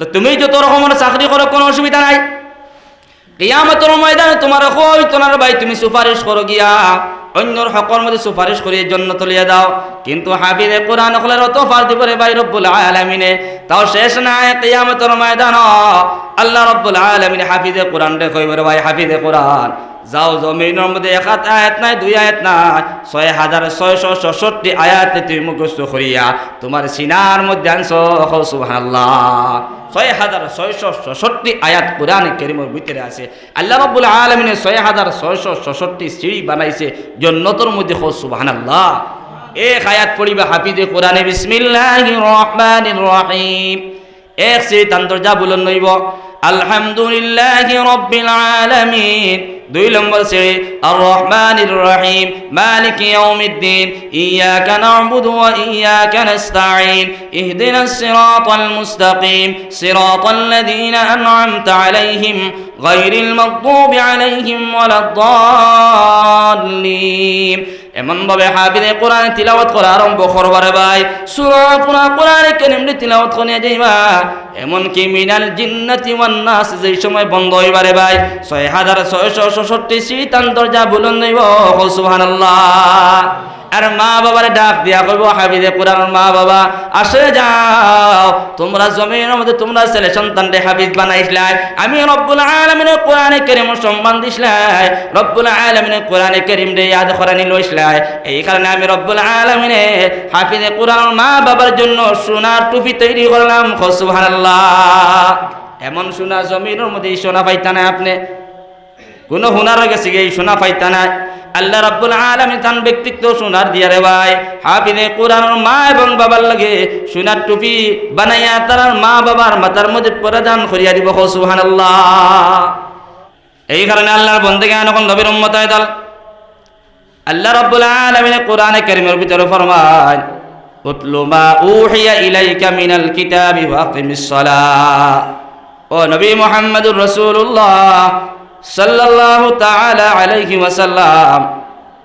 তো তুমি যত রকমের চাকরি করো, কোনো অসুবিধা নাই। কিয়ামতের ময়দানে তোমার হই তোমার ভাই, তুমি সুপারিশ করো গিয়া, অন্যর হকর মধ্যে সুপারিশ করিয়ে জন্য তলিয়ে দাও। কিন্তু হাবিরে কোরআন হলের অত ফার্দি করে, ভাই রব্বুল আলামিনে, তাও শেষ নাই কিয়ামতের ময়দান আল্লাহ রব্বুল আলামিনে হাফিজে কোরআন রে কইবে ভাই, হাফিজে কোরআন। যাও জমিনের মধ্যে এক হাত আয়াত নাই, দুই আয়াত নাই। ছয় হাজার ছয়শো ছষট্টি আয়াতে তুমি মুখস্থ করিয়া তোমার সিনার মধ্যে আনছো। সুবহানাল্লাহ। ছয় হাজার ছয়শো ছষট্টি আয়াত কোরআন কেরিমের ভিতরে আছে। আল্লাহ রাব্বুল আলমিনে ছয় হাজার ছয়শো ছষট্টি সিঁড়ি বানাইছে জন্নতর মধ্যে। খো সুবহানাল্লাহ। এক আয়াত পড়িবা হাফিজে কোরআনে, বিসমিল্লাহির রহমানির রহিম। এক সে তান্তর্জা বুলন নইব আলহামদুলিল্লাহি রব্বিল আলামিন। দুই নম্বর সে আর রহমানির রহিম মালিক ইয়াউমিদ্দিন ইয়াকা না'বুদু ওয়া ইয়াকা নাস্তাঈন ইহদিনাস সিরাতাল মুস্তাকিম সিরাতাল লাযীনা আন'আমতা আলাইহিম গায়রিল মাগদুবি আলাইহিম ওয়ালাদ-দাল্লিন এমন ভাবে হাবিদে কোরআন তিলাওয়াত করা আরম্ভ করবারে ভাই। সুরা পুরা কোরআনে কারীমে তিলাওয়াত করে যাইবা এমন কি মিনাল জিন্নাতি ওয়ান নাস যেই সময় বন্ধ হইবারে ভাই 6666 শীতান দরজা বুলন্দ হইব, সুবহানাল্লাহ। আর মা বাবার ডাক দিয়া কইব হাফিজে কোরআন মা বাবা, আসে যাও। তোমরা জমিনের মধ্যে তোমরা ছেলে সন্তানরে হাফিজ বানাইছিলাই। আমি রব্বুল আলামিনের কোরআনে কারীম সম্মান দিছিলাই। রব্বুল আলামিনের কোরআনে কারীম রে ইয়াদ করানি লইছিলাই। এই কারণে আমি রব্বুল আলামিনে হাফিজে কোরআন মা বাবার জন্য সোনার টুপি তৈরি করলাম। সুবহানাল্লাহ। এমন সোনা জমিনের মধ্যে সোনা পাইতা না আপনি। কোন হুনার গেছে এই সোনা পাইতা না আল্লাহ রাব্বুল আলামিন তান ব্যক্তিত্ব সোনার দিয়া রে ভাই, হাফিজে কোরআনের মা এবং বাবার লাগে সোনার টুপি বানাইয়া তার মা বাবার মাথার মধ্যে প্রদান করিয়া দিব সুবহানাল্লাহ। এই কারণে আল্লাহর বন্দেগে এখন নবীর উম্মত হয় দল আল্লাহ রাব্বুল আলামিন কোরআনে কারীমের ভিতরে ফরমান উতলু মা উহিয়া ইলাইকা মিনাল কিতাবি ওয়া আকিমিস সালাহ। ও নবী মুহাম্মদুর রাসূলুল্লাহ সাল্লাল্লাহু তাআলা আলাইহি ওয়াসাল্লাম,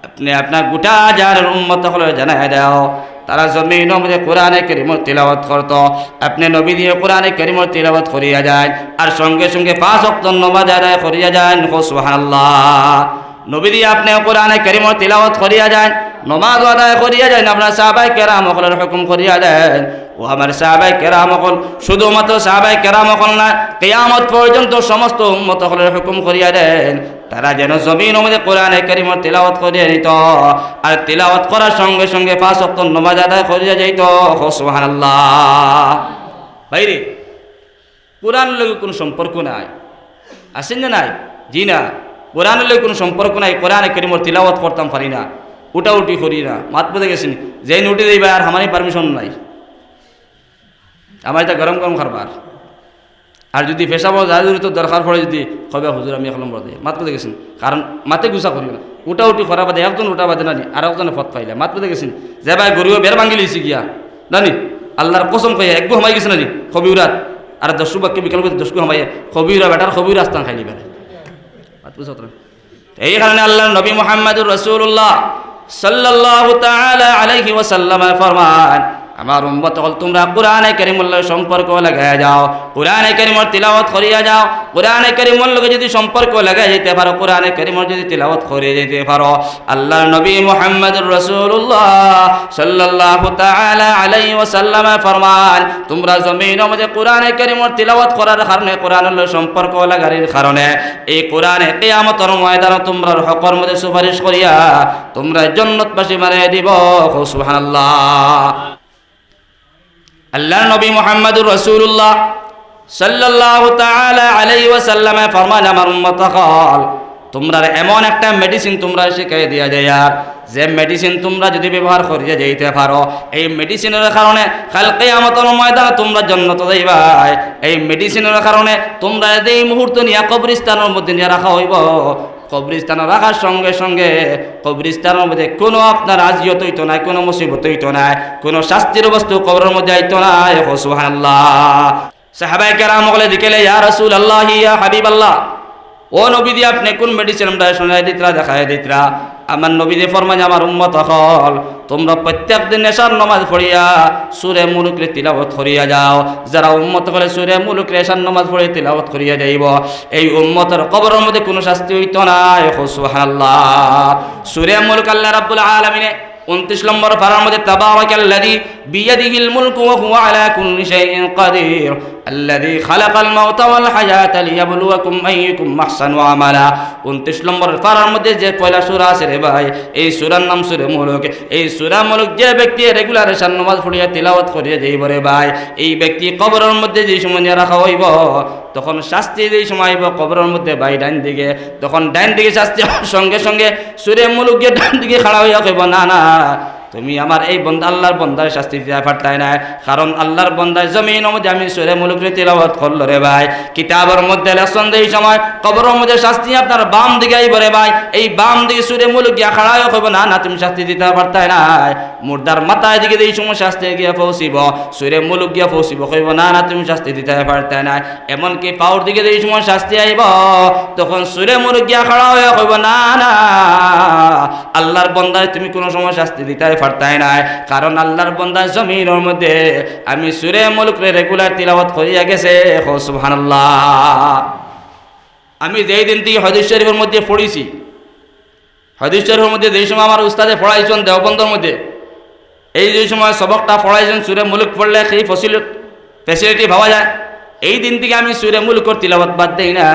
আপনি আপনার গোটা যার উন্মত হলে জানাই দাও। তারা জমিন মধ্যে কোরআনে কেরিমর তিলাবত করত। আপনি নবী দিয়ে কোরআনে কেরিমর তিলাবত করিয়া যায় আর সঙ্গে সঙ্গে পাঁচ অক্ত নমাজ আদায় করিয়া যায় সুবহানাল্লাহ। নবী দিয়ে আপনি কোরআনে কেরিমর তিলাবত করিয়া যায় নমাজ আদায় করিয়া যায় আপনার সাহাবাই কেরাম অকলের হুকুম করিয়া দেন। ও আমার সাহাবাই কেরাম অকল, শুধুমাত্র সাহাবাই কেরাম অকল না, কেয়ামত পর্যন্ত সমস্ত উম্মত অকলের হুকুম করিয়া দেন। তারা যেন জমিন মধ্যে কোরআনে করিমর তিলাওয়াত করিয়া নিত, আর তিলাওয়াত করার সঙ্গে সঙ্গে পাঁচ অক্ত নমাজ আদায় করিয়া যাইত। সুবহানাল্লাহ। ভাইরে কোরআনের লগে কোনো সম্পর্ক নাই। আছেন না নাই? জি না। কোরআনের লগে কোনো সম্পর্ক নাই, কোরআনে করিমর তিলাওয়াত করতাম পারি না। উঠি করি না। মাত পেতে গেছেন, যেই উঠে দিবা আর আমারই পারমিশন নাই। আমার এটা গরম গরম খারবার। আর যদি পেশাব জাহাজুরি তো দরকার পড়ে যদি কবে হুজুর, আমি এখন বলতে মাত পেতে গেছেন, কারণ মাতে গুছা করি না। উঠা উঠি করা বাদে একজন উঠা বাদে নানি, আর একজনে ফত পাইলে। মাত পেতে গেছেন, যে ভাই গরিব বের ভাঙ্গি লইছি গিয়া। নানি, আল্লাহর কসম কইয়া একগু হামাই গেছে নানি কবিউরাত আর দশু বাক্য বিকাল করে দশকু হামাই কবিউরা বেটার কবিউর আস্তান খাইলি বেড়ে। বুঝা এই কারণে আল্লাহ নবী মোহাম্মদুর রসুল্লাহ সাল্লাল্লাহু তাআলা আলাইহি ওয়াসাল্লাম ফরমান আমার উম্মত হল তোমরা কোরআনে কারিমুল্লাহ সম্পর্ক লাগায় যাও। কোরআনে কারিমর তিলাওয়াত করিয়া যাও। কোরআনে কারিমর লগে যদি সম্পর্ক লাগাই যেতে পারো, কোরআনে কারিমর যদি তিলাওয়াত করিয়ে যেতে পারো আল্লাহ নবী মুহাম্মদুর রাসূলুল্লাহ সাল্লাল্লাহু তাআলা আলাইহি ওয়াসাল্লাম ফরমান, তোমরা জমিন মধ্যে কোরআনে কারিমর তিলাওয়াত করার কারণে কোরআনের সম্পর্ক লাগারির কারণে এই কোরআনে কিয়ামতের ময়দানে তোমরা হকর মধ্যে সুপারিশ করিয়া তোমরা জান্নাতবাসী বানিয়ে দিব। সুবহানাল্লাহ। আল্লাহ নবী মোহাম্মদুর রসুল্লাহ সাল্লাল্লাহু তাআলা আলাইহি ওয়াসাল্লামে ফরমান আমার উম্মত, হল, তোমরা এমন একটা মেডিসিন তোমরা শিখাই দিয়া যায় আর যে মেডিসিন তোমরা যদি ব্যবহার করিয়া যাইতে পারো, এই মেডিসিনের কারণে কাল কিয়ামতের ময়দানে তোমরা জান্নাত যাইবাই। এই মেডিসিনের কারণে তোমরা এই মুহূর্ত নিয়ে কবরিস্তানের মধ্যে নিয়ে রাখা হইব কবরিস্তানে রাখার সঙ্গে সঙ্গে কবরিস্তানের মধ্যে কোনো আপনার আজিয়ত হইতো নাই, কোনো মুসিবত হইতো নাই, কোনো শাস্তির বস্তু কবরের মধ্যে আইতো নাই। সুবহানাল্লাহ। সাহাবাই কেরাম বলে দিকেলে ইয়া রসুল আল্লাহ ইয়া হাবিব আল্লাহ ও নবী দিয়ে আপনি কোন মেডিসিন শোনায় দিতরা, দেখায় দিতরা? আমার নবীজি ফরমাজ আমার উম্মত হল তোমরা প্রত্যেক দিন নেশার নমাজ পড়িয়া সুরে মুলুকরে তিলাবত করিয়া যাও। যারা উম্মত করে সুরে মুলুকরে এশার নমাজ পড়ে তিলাবত করিয়া যাইব, এই উম্মতের কবরের মধ্যে কোনো শাস্তি হইত না। সুবহানাল্লাহ। সুরে মুলুক আল্লাহ রাব্বুল আলামিনে উনত্রিশ নম্বর পারার মধ্যে, তাবারাকাল্লাযী বিয়াদিহিল মুলকু ওয়া হুয়া আলা কুল্লি শাইইন কাদির। الذي خلق الموت والحياة ليبلوكم أيكم أحسن عملا 29 নম্বর পারার মধ্যে যে পয়লা সূরা আছে রে ভাই এই সূরার নাম সূরা মুলক এই সূরা মুলক যে ব্যক্তি রেগুলার শান নামাজ পড়িয়া তিলাওয়াত করিয়া যাইব রে ভাই এই ব্যক্তি কবরের মধ্যে যে সময় নিয়ে রাখা হইব তখন শাস্তি যেই সময় আইব কবরের মধ্যে ভাই ডাইন দিকে তখন ডাইন দিকে শাস্তি হওয়ার সঙ্গে সঙ্গে সূরা মুলক গিয়ে ডাইন দিকে খাড়া হইয়া কইব না না তুমি আমার এই বন্ধা, আল্লাহর বন্দার শাস্তি দিয়া পারতাই না কারণ আল্লাহর বন্দার জমিন মধ্যে আমি সুরে মুলুক রে তিলাওয়াত করল রে ভাই। কিতাবের মধ্যে লেসন দেই সময়, কবরের মধ্যে শাস্তি আপনার বাম দিকে আইব রে ভাই। এই বাম দিকে সুরে মুলুক গিয়া খাড়ায় কইব না না, তুমি শাস্তি দিতে পারতাই না মুর্দার মাথায় দিকে এই সময় শাস্তি গিয়া পৌঁছিব, সুরে মুলুক গিয়া পৌঁছিব, কইব, না না, তুমি শাস্তি দিতে পারতাই না এমনকি পাওয়ার দিকে এই সময় শাস্তি আইব, তখন সুরে মুলুক গিয়া খাড়া কইব, না না, আল্লাহর বন্দায় তুমি কোনো সময় শাস্তি দিতে পারতাই না কারণ আল্লাহর বন্দার জমিনের মধ্যে আমি সুরে মুলুক রেগুলার তিলাওয়াত করিয়া গেছে। আমি যেই দিন থেকে হদিস শরীফের মধ্যে পড়েছি, হদিস শরীফের মধ্যে যেই সময় আমার উস্তাদে পড়াইছেন দেওবন্দর মধ্যে, এই যে সময় সবকটা পড়াইছেন, সুরে মুলুক পড়লে সেই ফসিলিটি ফ্যাসিলিটি পাওয়া যায়? এই দিন থেকে আমি সুরে মুলুকর তিলাবত বাদ দেই না।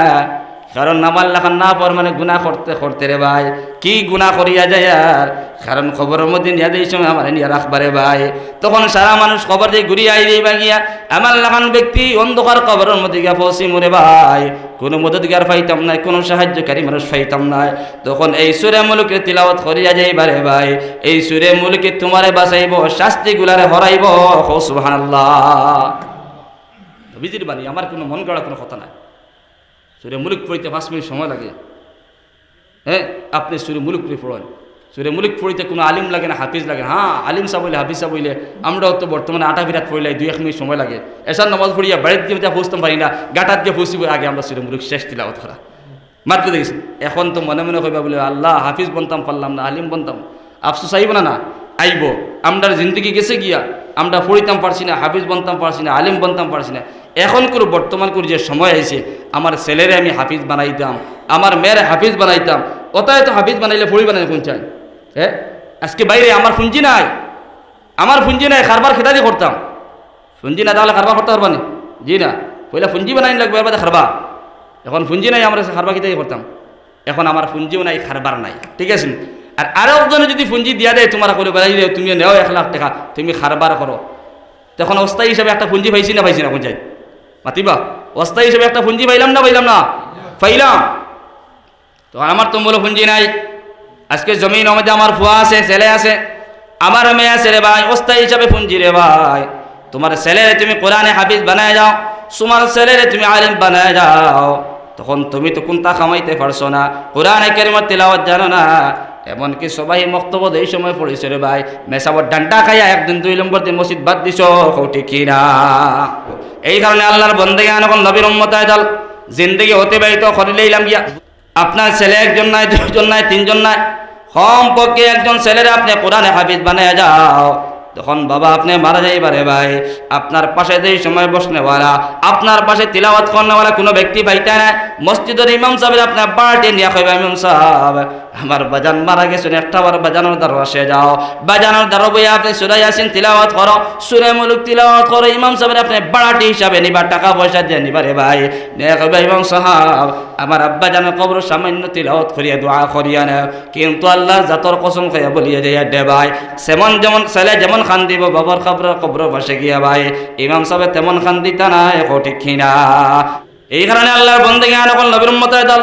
কারণ নামাল লেখান না পর মানে গুণা করতে করতে রে ভাই, কি গুণা করিয়া যায় আর? কারণ খবরের মধ্যে নিয়ে দেয় সময় আমার নিয়ে রাখবারে ভাই। তখন সারা মানুষ খবর দিয়ে ঘুরিয়ে আই দিই গিয়া। আমার লেখান ব্যক্তি অন্ধকার খবরের মধ্যে গিয়া পৌঁছি মরে ভাই। কোনো মদতগার পাইতাম নাই, কোনো সাহায্যকারী মানুষ পাইতাম নাই। তখন এই সুরে মুলুকে তিলাওয়াত করিয়া যাইবারে ভাই। এই সুরে মুলুকে তোমারে বাঁচাইব শাস্তি গুলারে হরাইব। হো সুবহানাল্লাহ। বিজির বাণী, আমার কোনো মন গড়া কোনো কথা নাই। সুরে মুলুক পড়িতে পাঁচ মিনিট সময় লাগে। হ্যাঁ? আপনি সুরে মুলুক পড়ে পড়েন। সুরে মুলুক পড়িতে কোনো আলিম লাগে না, হাফিজ লাগে হ্যাঁ আলিম সাহ বলে হাফিজ সাহ বইলে আমরাও তো বর্তমানে আটা বিরাট পড়লে দুই এক মিনিট সময় লাগে। এসার নামাজ পড়িয়া বাড়িতে দিয়ে যা পৌঁছতাম পারি না, গাটার দিয়ে পৌঁছিব আগে আমরা সুরে মুলুক শেষ তিলাওয়াত করা। মাত্র দেখেছি এখন তো মনে মনে কইবা বলে, আল্লাহ, হাফিজ বনতাম, পারলাম না, আলিম বনতাম। আফসোস আইব না না? আইব। আমরা জিন্দগি গেছে গিয়া, আমরা পড়িতাম পারছি না, হাফিজ বনতাম পারছি না, আলিম বনতাম পারছি না। এখন করে, বর্তমান করে যে সময় আইছে, আমার ছেলেরে আমি হাফিজ বানাইতাম, আমার মেয়েরে হাফিজ বানাইতাম। ওটাই তো হাফিজ বানাইলে পড়ি বানাই কোন চাই? হ্যাঁ আজকে বাইরে আমার ফুঞ্জি নাই। আমার ফুঞ্জি নাই, খারবার খেতাদি করতাম। ফুঞ্জি না তাহলে খারবার করতে পারবানি জি না। পয়লা ফুঞ্জি বানাই লাগবে, এবার খারবা। এখন ফুঞ্জি নাই, আমরা খারবা খেতাদি করতাম। এখন আমার ফুঞ্জিও নাই, খারবার নাই। ঠিক আছে আর আরও একজনে যদি ফুঞ্জি দিয়া দেয়, তোমার করে বেড়াই দেয় তুমি নেও এক লাখ টাকা, তুমি খারবার করো। তখন অস্থায়ী হিসাবে একটা পুঞ্জি পাইছি না পাইছি না পঞ্চায়েত মাতিবা? অস্থায়ী হিসাবে একটা পুঞ্জি পাইলাম না পাইলাম না? পাইলাম। তো আমার তো বলো পুঞ্জি নাই। আজকে জমিন মধ্যে আমার ফুয়া আছে, ছেলে আছে। আমার মেয়ে আছে রে ভাই, অস্থায়ী হিসাবে পুঞ্জি রে ভাই। তোমার ছেলেরে তুমি কোরআনে হাফিজ বানায় যাও, তোমার ছেলেরে তুমি আলিম বানায় যাও। তখন তুমি তো কোনটা কামাইতে পারছ না, কোরআনে কেরিমত তেলাওয়াত জানো না। এমনকি সবাই মক্তব্য এই সময় পড়েছে, রে ভাই মেসাবর ডান্ডা খাইয়া একদিন দুই নম্বর দিন মসজিদ বাদ দিছ কৌটি কিনা? এই কারণে আল্লাহর বন্দে গান এখন নবীর উম্মতায় দল, জিন্দগি অতিবাহিত করে লইলাম গিয়া আপনার ছেলে একজন নাই দুজন নাই, তিনজন নাই পক্ষে একজন ছেলের আপনি কোরআনে হাফিজ বানিয়ে যাও। তখন বাবা আপনি মারা যাইবারে ভাই, আপনার পাশে যেই সময় বসনেওয়ালা, আপনার পাশে তিলাওয়াত করনেওয়ালা কোনো ব্যক্তি পাইতে না মসজিদের ইমাম সাহেবের আপনার বাড়িতে নিয়ে খাইবা, ইমাম সাহেব। আমার বাজান মারা গেছেন একটা বার বাজানোর দ্বারা বসে যাও। বাজানোর দ্বারা বই আপনি সুরাই আসেন তিলাওয়াত করো, সুরে মুলুক তিলাওয়াত করো, ইমাম সাহেবের আপনি বাড়াটি হিসাবে নিবার টাকা পয়সা দিয়ে নিবারে ভাই। নিয়ে খাইবা ইমাম সাহেব। আমার আব্বা জানো কবর সামান্য তিলাওয়াত করিয়া দোয়া করিয়া না কিন্তু আল্লাহ জাতর কসম খাইয়া বলিয়া দিয়া দে ভাই। সেমন যেমন ছেলে যেমন খান দিব বাবার খবর কবর বসে গিয়া ভাই। ইমাম সাহেব তেমন খান দিতা না ঠিক কিনা। এই কারণে আল্লাহর বন্দে জ্ঞান এখন নবীর মতায় দল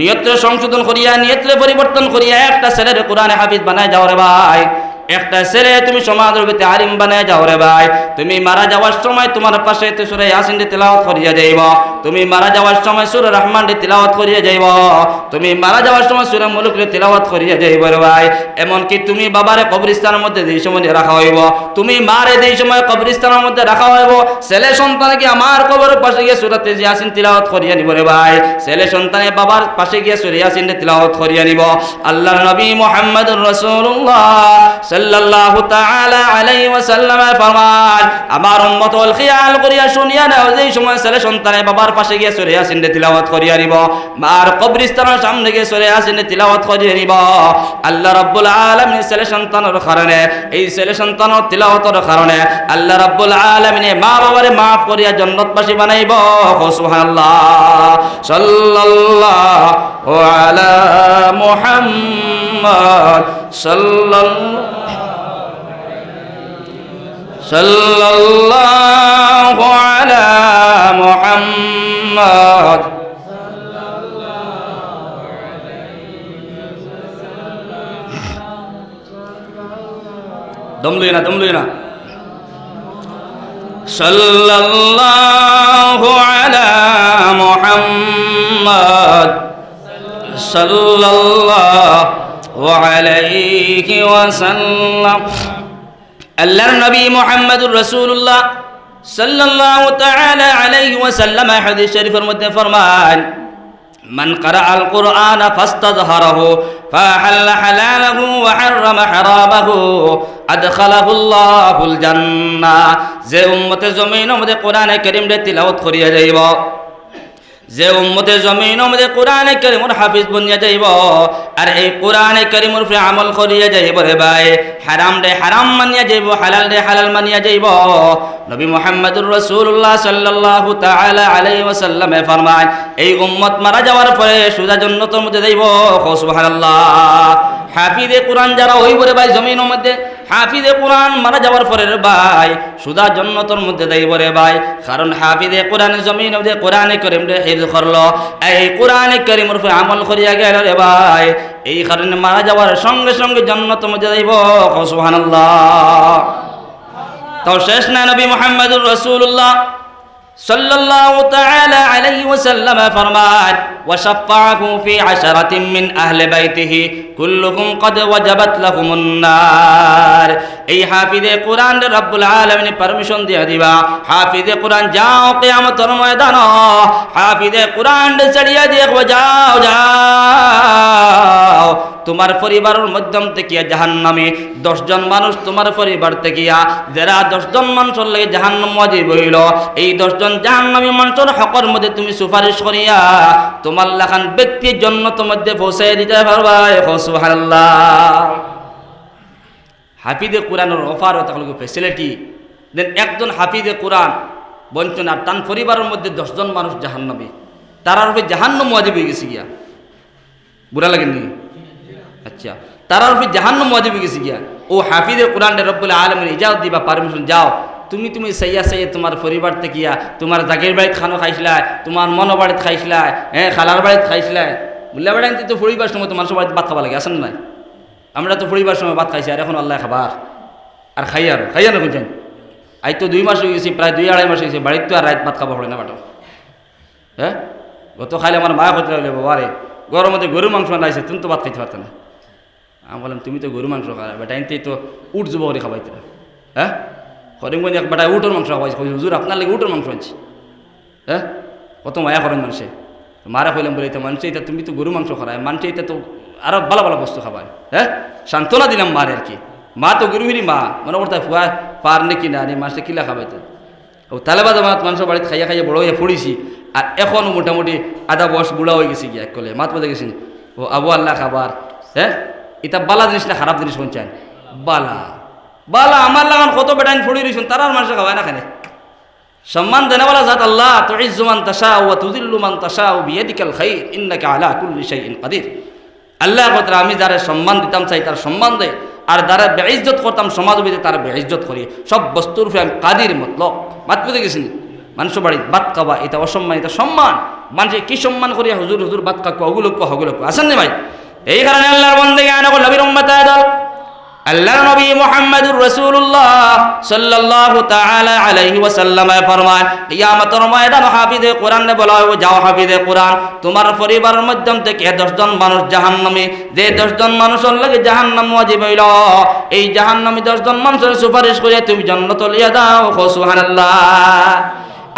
নিয়ত্রে সংশোধন করিয়া, নিয়ত্রে পরিবর্তন করিয়া একটা ছেলের কোরআনে হাফিজ বানায়, যাও রে ভাই। একটা ছেলে তুমি সমাজের ভিতরে আলিম বানায় যাও রে ভাই। তুমি মারা যাওয়ার সময় তোমার পাশে সুরে ইয়াসিন তিলাওয়াত করিয়া যাইব। তুমি মারা যাওয়ার সময় সুরে রহমান তিলাওয়াত করিয়া যাইব। তুমি মারা যাওয়ার সময় সুরে মুলুক তিলাওয়াত করিয়া যাইব রে ভাই। এমনকি তুমি বাবারে কবরিস্তানের মধ্যে যেই সময় রাখা হইব, তুমি মারে যেই সময় কবরিস্তানের মধ্যে রাখা হইব, ছেলে সন্তানকে আমার কবরের পাশে গিয়ে সুরাতে ইয়াসিন তিলাওয়াত করিয়া নিব রে ভাই। ছেলে সন্তানে বাবার পাশে গিয়ে সুরে ইয়াসিন তিলাওয়াত করিয়া নিব। আল্লাহর নবী মুহাম্মদুর রাসূলুল্লাহ সাল্লাল্লাহু তাআলা আলাইহি ওয়াসাল্লাম ফরমান, আমার উম্মত হল খেয়াল করিয়া শুনিয়া নাও, যেই সময় ছেলে সন্তানে বাবার পাশে গিয়ে সরে আসেন তিলাওয়াত করিয়া নিব, মার কবরিস্তানের সামনে গিয়ে সরে আসেন তিলাওয়াত করিয়া নিব। আল্লাহ রাব্বুল আলামিন ছেলে সন্তানের কারণে, এই ছেলে সন্তানের তিলাওয়াতের কারণে আল্লাহ রাব্বুল আলামিন মা বাবারে মাফ করিয়া জান্নাতবাসী বানাইব। সুবহানাল্লাহ। সাল্লাল্লাহু আলা মুহাম্মদ সাল্লাল্লাহু صلى الله على محمد. دم الله دم وسلم صلى الله على محمد. صلى الله عليه وسلم. আল্লাহর নবী মোহাম্মদুর রসুল্লাহ সাল্লাল্লাহু তাআলা আলাইহি ওয়াসাল্লাম হাদিস শরীফের মধ্যে ফরমান, মান কারা আল কোরআন ফাস্তাযহারাহু ফাহাল হালালাহু ওয়া হাররামা হারামাহু আদখালাহুল্লাহুল জান্নাহ যে উম্মতে জমিনের মধ্যে কোরআনে কারীম রে তিলাওয়াত করিয়া যাইব। যে উম্মতে জমিন মধ্যে কোরআনে কারিমর হাফিজ বনিয়া যাইব, আর এই কোরআনে কারিমর উপরে আমল করিয়া যাইব রে ভাই। হারাম রে হারাম মানিয়া যাইব, হালাল রে হালাল মানিয়া যাইব। নবী মুহাম্মদুর রাসূলুল্লাহ সাল্লাল্লাহু তাআলা আলাইহি ওয়াসাল্লামে ফরমান এই উম্মত মারা যাওয়ার পরে সুজা জান্নাতের মধ্যে যাইব সুবহানাল্লাহ। হাফিজে কোরআন যারা হইব রে ভাই জমিনের মধ্যে হাফিজে কোরআন মারা যাওয়ার পরে ভাই সুদা জন্নতর মধ্যে দেই রে ভাই। কারণ হাফিজে কোরআন জমিন কোরআনে করিম রে হিফজ করল। এই কোরআনে করিম রূপে আমল করিয়া গেল রে ভাই। এই কারণে মারা যাওয়ার সঙ্গে সঙ্গে জন্নতর মধ্যে দেব সুবহানাল্লাহ। তো শেষ না নবী মোহাম্মদুর রাসূলুল্লাহ। সাল্লাল্লাহু তাআলা আলাইহি ওয়াসাল্লাম ফরমান ওয়াশাফাহু ফি আশারাতিন মিন আহলি বাইতিহি, কুল্লুহুম কদ ওয়াজাবাত লাহুমুন নার। এই হাফিজে কোরআন রব্বুল আলামিন পারমিশন দিয়া দিবা। হাফিজে কোরআন, যাও কিয়ামতের ময়দান, হাফিজে কোরআন চড়িয়া দিয়ে যাও যাও। তোমার পরিবারের মাধ্যম থেকে জাহান্নামে দশজন মানুষ তোমার পরিবার থেকে যারা দশজন মানুষের লাগে জাহান্নাম ওয়াজিব হইল, এই দশজন জাহান্নামী মানুষের হকর মধ্যে তুমি সুপারিশ করিয়া, তোমার লেখান ব্যক্তির জন্য মধ্যে পৌঁছে দিতে পারবা। সুবহানাল্লাহ। হাফিদে কোরআনের অফার তাহলে ফেসিলিটি দেন একজন হাফিদে কোরআন বঞ্চন, তার পরিবারের মধ্যে দশজন মানুষ জাহান্নবী তারার উপরে জাহান্নম হয়ে গেছে গিয়া। বুড়া লাগেননি? আচ্ছা। তারার উপরে জাহান্নম ওয়াজিব হয়ে গেছে গিয়া। ও হাফিদে কোরআন রব্বুল আলমের ইজাজত দিবা পারমিশন যাও। তুমি তুমি সাইয়া সাইয়া তোমার পরিবার থেকে তোমার জাগের বাড়িতে খানো খাইছিলা তোমার মনো বাড়িতে খাইছিলা হ্যাঁ খালার বাড়িতে খাইছিলা বুল্লা বেড়াইতে তো পরিবার সময় তো মানুষের বাড়িতে ভাত খাওয়া লাগে আসেন নাই? আমরা তো পরিবার সময় ভাত খাইছি, আর এখন আল্লাহ খাবার। আর খাই আর খাইয়া না বুঝছেন আজ তো দুই মাস হয়ে গেছি, প্রায় দুই আড়াই মাস হয়েছে বাড়িতে আর রাত ভাত খাব পড়ে না বাটো। হ্যাঁ? গত খাইলে আমার মা করতে লাগলে বাবা রে গরমতে গরু মাংস নাইছে তুমি তো ভাত খাইতে পারতো না। আমি বললাম, তুমি তো গরু মাংস খাওয়া বেটা এনতেই তো উঠ যাব করে খাবাইতে হ্যাঁ? করিমগঞ্জ এক বেটা উটোর মাংস খাওয়াইছে। হুজুর, আপনার লাগে উটোর মাংস আনছি। হ্যাঁ? কত মায়া করেন মানুষে। মারা কইলাম বলে তো মানুষ এটা তুমি তো গরু মাংস খারায় মানুষ এটা তো আরও ভালো ভালো বস্তু খাবায়। হ্যাঁ? সান্ত্বনা দিলাম মারে আর কি। মা তো গরুহিনী মা, মনে করতে ফুয়া, পার না নি মাসে কিলা খাবাইতে? ও তালেবাদ মাত মানুষের বাড়িতে খাইয়া খাইয়া বড় হয়ে পড়িছি আর এখনও মোটামুটি আধা বয়স বুড়া হয়ে গেছি গিয়া কলে মাত বাজে গেছি ও আবু আল্লাহ খাবার হ্যাঁ? এটা বালা জিনিস না, খারাপ জিনিস শুনছেন? বালা। বালা, আমার লাগান কত বেটাইন ফড়ি রইছেন তারার মানুষে খাওয়ায় না খানে সম্মান দেনেওয়ালা জাত আল্লাহ, তুইজ্জু মান তাশা ওয়া তুযিল্লু মান তাশা বিয়াদিকাল খাইর, ইন্নাকা আলা কুল্লি শাইইন কাদির। আল্লাহ কথা আমি যারা সম্মান দিতাম, চাই তার সম্মান দেয় আর যারা বেইজ্জত করতাম, সমাজ ভিতরে তারা বেইজ্জত করি। সব বস্তুর আমি কাদির মতলব। বাদ পেতে গেছি মানুষ বাড়ি, বাদ খাবা এটা অসম্মান, এটা সম্মান। মানুষে কি সম্মান করিয়া হুজুর হুজুর, বাদ কাকুয়া ওগুলো হগুলো আসেন নি ভাই? এই কারণে আল্লাহর বন্দে আনা করল নবীর উম্মত আদল আল্লাহ নবী মুহাম্মদুর রাসূলুল্লাহ সাল্লাল্লাহু তাআলা আলাইহি ওয়াসাল্লাম ফরমান কিয়ামতের ময়দান হাফিজে কোরআন বলা হবে যাও হাফিজে কোরআন, তোমার পরিবারের মাধ্যম থেকে 10 জন মানুষ জাহান্নামে, যে 10 জন মানুষের লাগে জাহান্নাম ওয়াজিব হইল, এই জাহান্নামে 10 জন মানুষের সুপারিশ করে তুমি জান্নাত লিয়া দাও সুবহানাল্লাহ।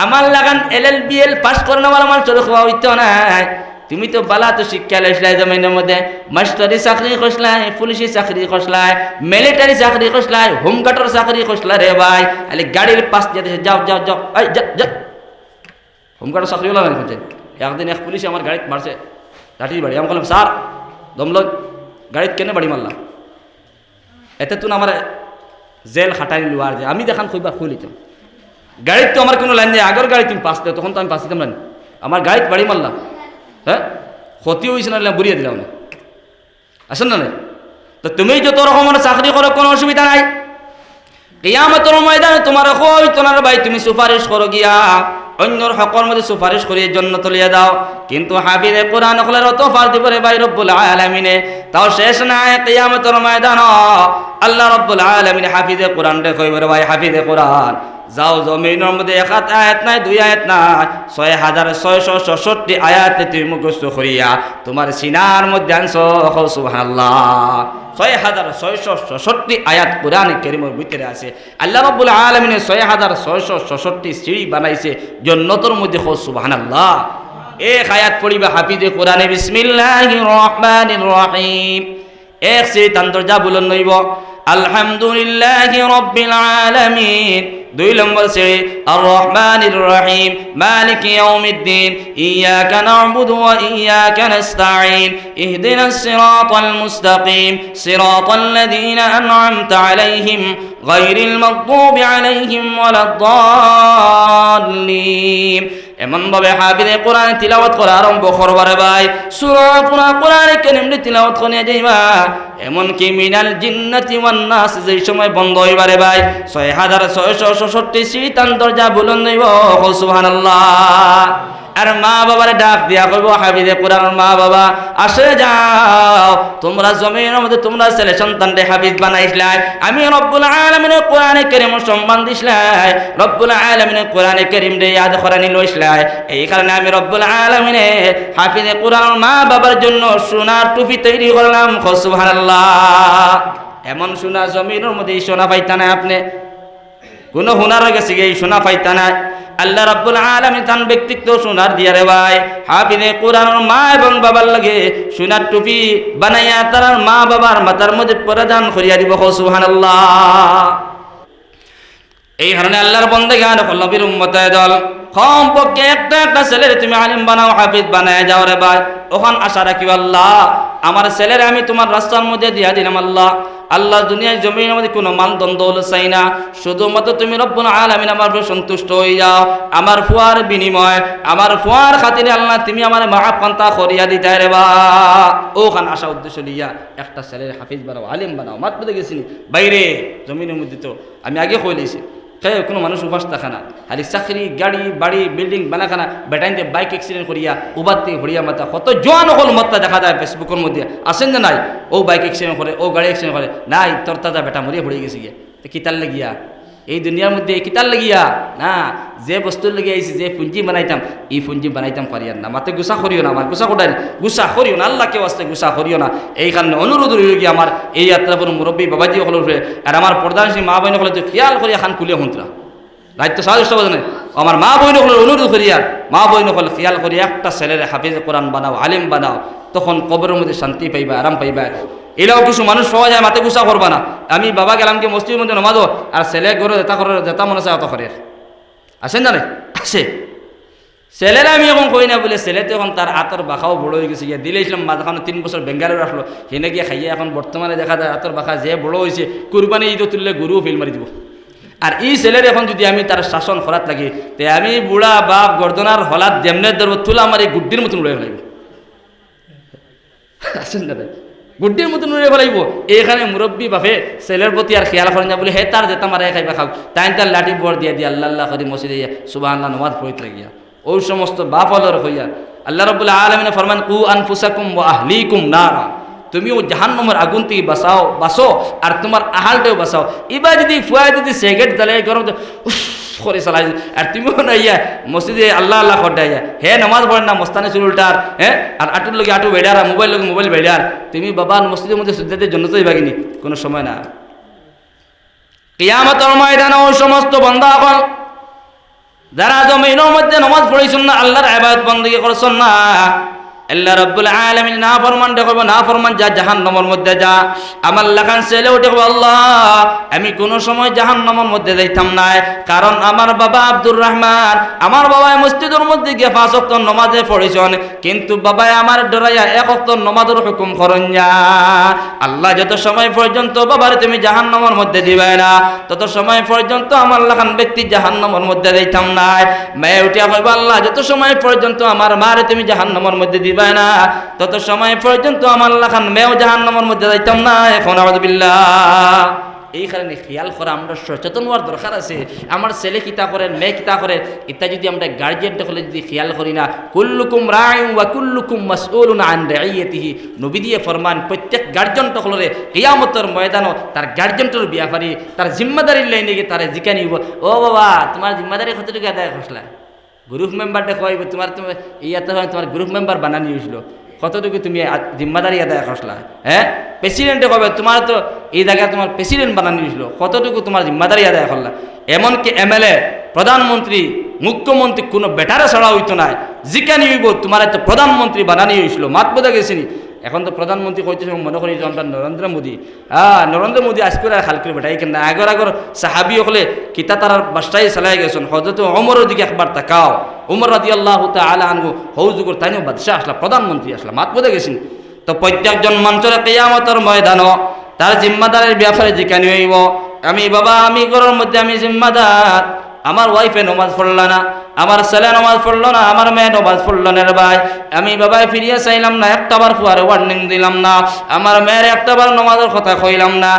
আমার লাগান এলএল বিএল পাস করানো वाला মানুষের খোয়া হইতো না তুমি তো বালা, তো শিক্ষা লেসলাই জমিনের মধ্যে। মাস্টারি চাকরি খসলাই পুলিশি চাকরি খসলাই মিলিটারি চাকরি খসলাই হোমগার্ডের চাকরি খসলাই রে ভাই। আলে গাড়ির পাশ দিয়ে যাও যাও যাও হোমগার্ডের চাকরি হলো না একদিন এক পুলিশ আমার গাড়িতে মারছে লাঠির বাড়ি আমি বললাম স্যার দমল গাড়িত কেনে বাড়ি মারলাম এতে তুন আমার জেল খাটাই লোয়ার যে, আমি দেখান কইবা খুলিতাম গাড়ির তো আমার কোনো লাইন নেই আগের গাড়ি তুমি পাস তখন তো আমি পাস দিতাম না আমার গাড়িতে বাড়ি মারলাম হ্যাঁ ক্ষতি হয়েছে না বুড়িয়ে দিলাম না আসেন না তো তুমি যত রকমের চাকরি করো কোনো অসুবিধা নাই। কিয়ামতের ময়দানে তোমার কই তোমার ভাই, তুমি সুপারিশ করো গিয়া। অন্যর হকর মধ্যে সুপারিশ করিয়ে জন্য তুলিয়ে দাও। কিন্তু হাবিবে কোরআন হলের অত ফার দিবরে ভাই রব্বুল আলামিনে। তাও শেষ নাই কিয়ামতের ময়দান আল্লাহ রব্বুল আলামিনে হাফিজে কোরআন রে কইবরে ভাই, হাফিজে কোরআন। যাও জমিনের মধ্যে এক হাত আয়াত নাই, দুই আয়াত নাই। ছয় হাজার ছয়শো ছষট্টি আয়াতে তুমি মুখস্থ করিয়া তোমার সিনার মধ্যে আনছো। সুবহানাল্লাহ। ছয় হাজার ছয়শো ছষট্টি আয়াত কোরআন কেরিমের ভিতরে আছে। আল্লাহ রব্বুল আলমিনে ছয় হাজার ছয়শো ছষট্টি সিঁড়ি বানাইছে জন্নতর মধ্যে। হো সুবহানাল্লাহ। এক আয়াত পড়িবা হাফিজে কোরআনে বিসমিল্লাহির রহমানির রহিম। এক সিঁড়ি তান্তর্জা বুলন নইব আলহামদুলিল্লাহ রব্বিল আলামিন। দুই নম্বর সিঁড়ি আর রহমানির রহিম, মালিক ইয়াউমিদ্দিন ইয়াকা না'বুদু ওয়া ইয়াকা নাস্তাঈন, ইহদিনাস সিরাতাল মুস্তাকিম, সিরাতাল লাযীনা আন'আমতা আলাইহিম গায়রিল মাগদুবি আলাইহিম ওয়ালাদ-দাল্লিন এমন ভাবে হাফিজে কোরআন তিলাওয়াত করা আরম্ভ করবারে ভাই। সূরা পুরা কোরআন কারীম তিলাওয়াত করে যাইবা। এমন কি মিনাল জিন্নাতি নাস, যেই সময় বন্ধ হইবারে ভাই 6666 শীতান দরজা বুলন নইব সুবহানাল্লাহ। আর মা বাবার ডাক দিয়া কইব হাফিজে কোরআন মা বাবা, আসে যাও। তোমরা জমিনের মধ্যে তোমরা ছেলে সন্তানরে হাফিজ বানাইছলাই। আমি রব্বুল আলামিনের কোরআনে কারীম সম্মান দিছলাই। রব্বুল আলামিনের কোরআনে কারীম রে ইয়াদ করানি লইছলাই। এই কারণে আমি রব্বুল আলামিনে হাফিজে কোরআন মা বাবার জন্য সোনার টুপি তৈরি করলাম। সুবহানাল্লাহ। এমন সোনা জমিনের মধ্যে সোনা পাইতা না আপনি? কোনো হুনার গেছে, এই সোনা পাইতা না আল্লাহ রাব্বুল আলামিন তান ব্যক্তিত্ব সোনার দিয়া রে ভাই, হাফিজে কোরআনের মা এবং বাবার লাগে সোনার টুপি বানাইয়া তার মা বাবার মাথার মধ্যে প্রদান করিয়া দিব সুবহানাল্লাহ। এই কারণে আল্লাহর বন্দে গান নবীর উম্মতের দল। কমপক্ষে একটা একটা ছেলের তুমি আলিম বানাও, হাফিজ বানায় যাও রে ভাই। ওখান আশা রাখিও আল্লাহ, আমার ছেলের আমি তোমার রাস্তার মধ্যে দিয়া দিলাম আল্লাহ। আল্লাহ দুনিয়ায় জমির মধ্যে কোনো মানদণ্ড হলো চাই না। শুধুমাত্র তুমি রব্বুল আলামিন আমার সন্তুষ্ট হয়ে যাও আমার ফুয়ার বিনিময়, আমার ফুয়ার খাতিরে আল্লাহ তুমি আমার মহাপন্থা করিয়া দিতে রে বা। ওখানে আসা উদ্দেশ্য লিয়া একটা ছেলের হাফিজ বানাও, আলিম বানাও মাত্র গেছিনি বাইরে জমিনের মধ্যে তো, আমি আগে কইলেছি খেয়ে কোনো মানুষ উপাস থাকে না। খালি চাকরি, গাড়ি, বাড়ি বিল্ডিং বানাখানা বেটাইতে বাইক এক্সিডেন্ট করিয়া উবাতে হরিয়া মাতা। কত জোয়ান হল মাত্রা দেখা যায় ফেসবুকের মধ্যে। আসেন যে নাই? ও বাইক এক্সিডেন্ট করে, ও গাড়ি এক্সিডেন্ট করে। নাই, তোর তাজা বেটা মরিয়া ভরিয়ে গেছে গিয়া তো কিতার লাগিয়া? এই দুনিয়ার মধ্যে কিতার লাগিয়া, না, যে বস্তুর লেগে আইছি, যে পুঞ্জি বানাইতাম, এই পুঞ্জি বানাইতাম পারিয়ার না, মাতে গুসা করিও না, আমার গুসা কোটাই গুসা করিও না আল্লাহ কেউ আসতে গুসা করিও না, এই কারণে অনুরোধ রইল গিয়ে আমার এই যাত্রা মুরব্বী বাবাজি হল আর আমার প্রধান মা বইন হলে তো খেয়াল করিয়া খান খুলিয়া হুন্তরা দায়িত্ব সাহায্য বোঝে আমার মা বই নকল অনুরোধ করিয়া, মা বই নকল খেয়াল করিয়া একটা ছেলের হাফিজ কোরআন বানাও, আলিম বানাও, তখন কবরের মধ্যে শান্তি পাইবা, আরাম পাইবা। এলাও কিছু মানুষ পাওয়া যায়, মাতে গুসা করবা না। আমি বাবা গেলাম কি মসজিদের মধ্যে নমাদো আর ছেলে ঘরে যেটা করে যেটা মনে আছে অত করে আসেন জানে আছে। ছেলেরা আমি এখন কই না বলে, ছেলে তো এখন তার আতর বাখাও বড় হয়ে গেছে। গিয়ে দিলেছিলাম মাঝখানে তিন বছর বেঙ্গালুরু রাখল হেনে গিয়ে খাইয়ে এখন বর্তমানে দেখা যায় আতর বাখা যে বড় হয়েছে কুরবানি ঈদ তুললে গরুও ফিল মারি দিব। আর এই ছেলের এখন যদি আমি তার শাসন করাত লাগি, তে আমি বুড়া বাপ গর্দনার হলাত যেমনে ধরব তুলা আমার এই গুড্ডির মতন উড়ে ফেলাইব। আসেন ভাই গুড্ডির মতন নুরে ফেলাইব। এইখানে মুরব্বী বাপে ছেলের প্রতি আর খেয়াল করেন না বলে হে তার যেতাম আর খাইবা খাও তাই তার লাঠি বর দিয়ে দিয়ে, আল্লাহ আল্লাহ করি মসজিদে সুবাহ আল্লাহ নমাজ পড়িতে গিয়া। ওই সমস্ত বাপ হলর হইয়া আল্লাহ রবুল্লাহ আলমিনে ফরমান কু আনফুসাকুম ও আহলিকুম নারা তুমিও জাহান্নমের আগুন থেকে বাঁচাও, বাঁচো, আর তোমার আহালটাও বাঁচাও। এবার যদি ফুয়া যদি সিগারেট জ্বালে গরম করে চালাই আর তুমিও না ইয়া, মসজিদে আল্লাহ আল্লাহ খড্ডা ইয়া। হে, নামাজ পড়েন না, মস্তানে চুলটার হ্যাঁ আর আটুর লগে আটু বেড়ার, আর মোবাইল লগে মোবাইল বেড়ার। তুমি বাবা, মসজিদের মধ্যে সুদ্ধাদের জন্য তো বাগিনি কোনো? সময় না। কিয়ামতর ময়দানে ওই সমস্ত বন্ধা হল যারা জমিনের মধ্যে নমাজ পড়েছেন না, আল্লাহর আবাদত বন্দী করছেন না। আল্লাহ রব্বুল আলামিন না ফরমান দেখব না ফরমান যা জাহান্নামের মধ্যে যা। আমার লাগান ছেলে উঠে আল্লাহ, আমি কোন সময় জাহান্নামের মধ্যে যাইতাম না। কারণ আমার বাবা আব্দুর রহমান, আমার বাবা মসজিদের মধ্যে গিয়ে পাঁচ ওয়াক্ত নমাজে পড়েছেন। কিন্তু বাবা আমার ডরাইয়া এক ওয়াক্ত নমাজের হুকুম করেন যা আল্লাহ যত সময় পর্যন্ত বাবার তুমি জাহান্নামের মধ্যে দিবে না, তত সময় পর্যন্ত আমার লাখান ব্যক্তি জাহান্নামের মধ্যে যাইতাম না। মেয়ে উঠিয়া কইব, আল্লাহ, যত সময় পর্যন্ত আমার মারে তুমি জাহান্নামের মধ্যে দিবে না। তত সময় পর্যন্ত আমার লাখান মেয়েও জাহান্নামের মধ্যে যাইতাম না। এখন আউযুবিল্লাহ। এই কারণে খেয়াল করা আমরা সচেতন হওয়ার দরকার আছে। আমার ছেলে কিতা করেন মেয়ে কিতা করেন ইত্যা যদি আমরা গার্জিয়ানটা হলে যদি খেয়াল করি না, কুল্লুকুম রায় ওয়া কুল্লুকুম মাসউলুন আন রাইয়াতিহি নবী দিয়ে ফরমান প্রত্যেক গার্জেনটা হলে কিয়ামতের ময়দানও তার গার্জেনটার বিয়াফারি তার জিম্মাদারির লাইনে গিয়ে তারা জিকা নিব। ও বাবা, তোমার জিম্মাদারি কতটুকু আদায় করলা গ্রুপ মেম্বারটা কইব তোমার তুমি ইয়াতে হয় তোমার গ্রুপ মেম্বার বানানি হয়েছিল কতটুকু তুমি জিম্মাদারি আদায় খসলা হ্যাঁ প্রেসিডেন্টে কবে তোমার তো এই জায়গায় তোমার প্রেসিডেন্ট বানানি হয়েছিল কতটুকু তোমার জিম্মাদারি আদায় করলা এমনকি এমএলএ প্রধানমন্ত্রী মুখ্যমন্ত্রী কোনো বেটারে ছাড়া হইতো না জিকানি হইব তোমার তো প্রধানমন্ত্রী বানানি হয়েছিল মাত বোঝা গেছিনি এখন তো প্রধানমন্ত্রী কইতেছে মনে করি নরেন্দ্র মোদী। হ্যাঁ নরেন্দ্র মোদী আজ করে খাল করে বেটাই কেন আগর আগর সাহাবি হলে কিতা তারার বাসায় চালাই গেছেন। হজরত অমরের দিকে একবার তাকাও। উমর রাদি আল্লাহ তালা আনগু হৌজুগর তাইও বাদশাহ আসলা, প্রধানমন্ত্রী আসলা, মাত বোঝা গেছেন। তো প্রত্যেকজন মঞ্চরে কেয়ামতর ময়দান তার জিম্মাদারের ব্যাপারে জিকানি হইব। আমি বাবা, আমি ঘরের মধ্যে আমি জিম্মাদার। আমার ওয়াইফে নমাজ পড়ল না, আমার ছেলে নমাজ পড়ল না, আমার মেয়ে নমাজ পড়ল না ভাই। আমি বাবায় ফিরিয়ে চাইলাম না একটা বার ফুয়ারে ওয়ার্নিং দিলাম না, আমার মেয়ের একটা বার নমাজের কথা কইলাম না।